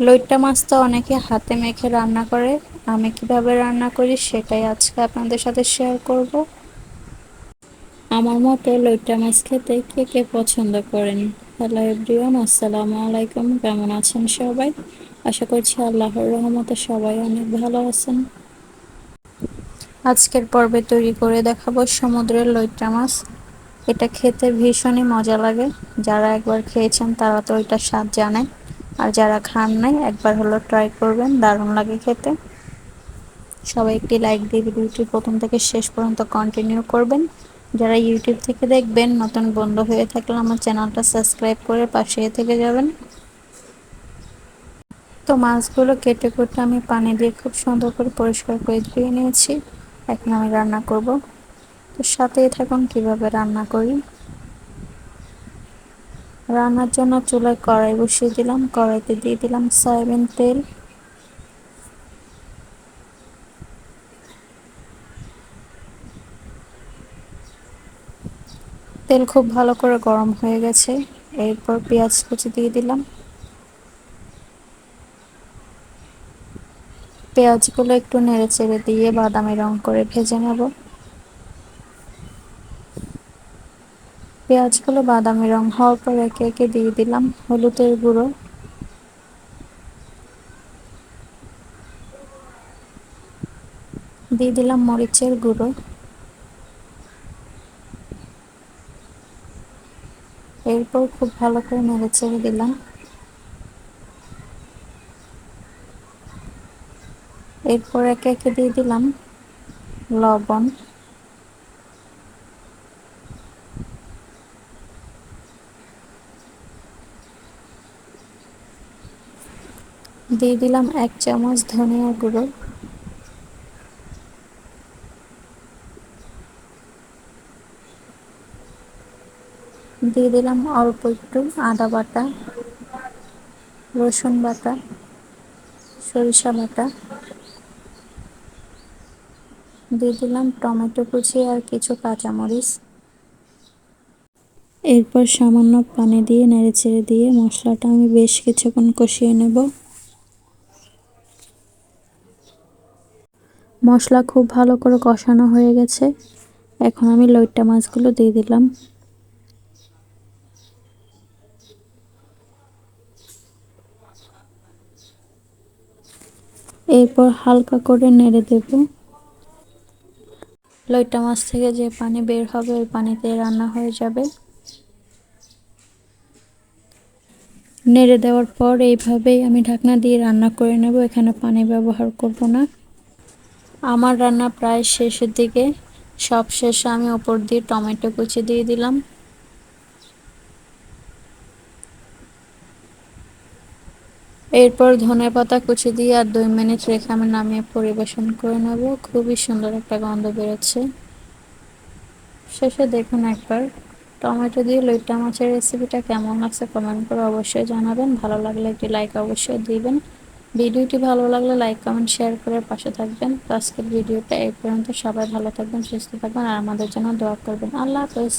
লইট্টা মাছ তো অনেকে হাতে মেখে রান্না করে। আমি কীভাবে রান্না করি সেটাই আজকে আপনাদের সাথে শেয়ার করব। আমার মতো লইট্টা মাছ খেতে কে কে পছন্দ করেন? হ্যালো এভরিওয়ান আসসালামু আলাইকুম। কেমন আছেন সবাই? আশা করছি আল্লাহর রহমতে সবাই অনেক ভালো আছেন। আজকের পর্বে তৈরি করে দেখাবো সমুদ্রের লইট্টা মাছ। এটা খেতে ভীষণই মজা লাগে। যারা একবার খেয়েছেন তারা তো এটা স্বাদ জানে। আর যারা খান নাই, একবার হলো ট্রাই করবেন, দারুণ লাগে খেতে। সবাই একটি লাইক দিয়ে ভিডিওটি প্রথম থেকে শেষ পর্যন্ত কন্টিনিউ করবেন। যারা ইউটিউব থেকে দেখবেন, নতুন বন্ধু হয়ে থাকলে আমার চ্যানেলটা সাবস্ক্রাইব করে পাশে থেকে যাবেন। তো মাছগুলো কেটে কুটে আমি পানি দিয়ে খুব সুন্দর করে পরিষ্কার করে ধুয়ে নিয়েছি। এখন আমি রান্না করব। তো সাথেই থাকুন, কীভাবে রান্না করি। রান্নার জন্য চুলায় কড়াই বসিয়ে দিলাম। কড়াইতে দিয়ে দিলাম সয়াবিন তেল। তেল খুব ভালো করে গরম হয়ে গেছে। এরপর পেঁয়াজ কুচি দিয়ে দিলাম। পেঁয়াজগুলো একটু নেড়ে চেড়ে দিয়ে বাদামি রং করে ভেজে নেব। পেঁয়াজগুলো, বাদামি রং হওয়ার পর একে একে দিয়ে দিলাম হলুদের গুঁড়ো। দিয়ে দিলাম মরিচের গুঁড়ো। এরপর খুব ভালো করে নেড়ে চেড়ে দিলাম। এরপর একে একে দিয়ে দিলাম লবণ। দিয়ে দিলাম এক চামচ ধনিয়া গুঁড়ো। দিয়ে দিলাম অল্প একটু আদা বাটা, রসুন বাটা, সরিষা বাটা। দিয়ে দিলাম টমেটো কুচি আর কিছু কাঁচামরিচ। এরপর সামান্য পানি দিয়ে নেড়ে ছেড়ে দিয়ে মশলাটা আমি বেশ কিছুক্ষণ কষিয়ে নেব। মশলা খুব ভালো করে কষানো হয়ে গেছে। এখন আমি লইট্টা মাছগুলো দিয়ে দিলাম। এরপর হালকা করে নেড়ে দেব। লইটা মাছ থেকে যে পানি বের হবে, ওই পানিতে রান্না হয়ে যাবে। নেড়ে দেওয়ার পর এইভাবেই আমি ঢাকনা দিয়ে রান্না করে নেব। এখানে পানি ব্যবহার করব না। আমার রান্না প্রায় শেষের দিকে। সব শেষে আমি ওপর দিয়ে টমেটো কুচি দিয়ে দিলাম। এরপর ধনে পাতা কুচি দিয়ে আর দুই মিনিট রেখে আমি নামিয়ে পরিবেশন করে নেব। খুবই সুন্দর একটা গন্ধ বেরোচ্ছে। শেষে দেখুন একবার টমেটো দিয়ে লইটা মাছের রেসিপিটা কেমন লাগছে কমেন্ট করে অবশ্যই জানাবেন। ভালো লাগলে একটি লাইক অবশ্যই দিবেন। ভিডিওটি ভালো লাগলে লাইক, কমেন্ট, শেয়ার করে পাশে থাকবেন। তো আজকের ভিডিওটা এই পর্যন্ত। সবাই ভালো থাকবেন, সুস্থ থাকবেন আর আমাদের জন্য দোয়া করবেন। আল্লাহ হাফেজ।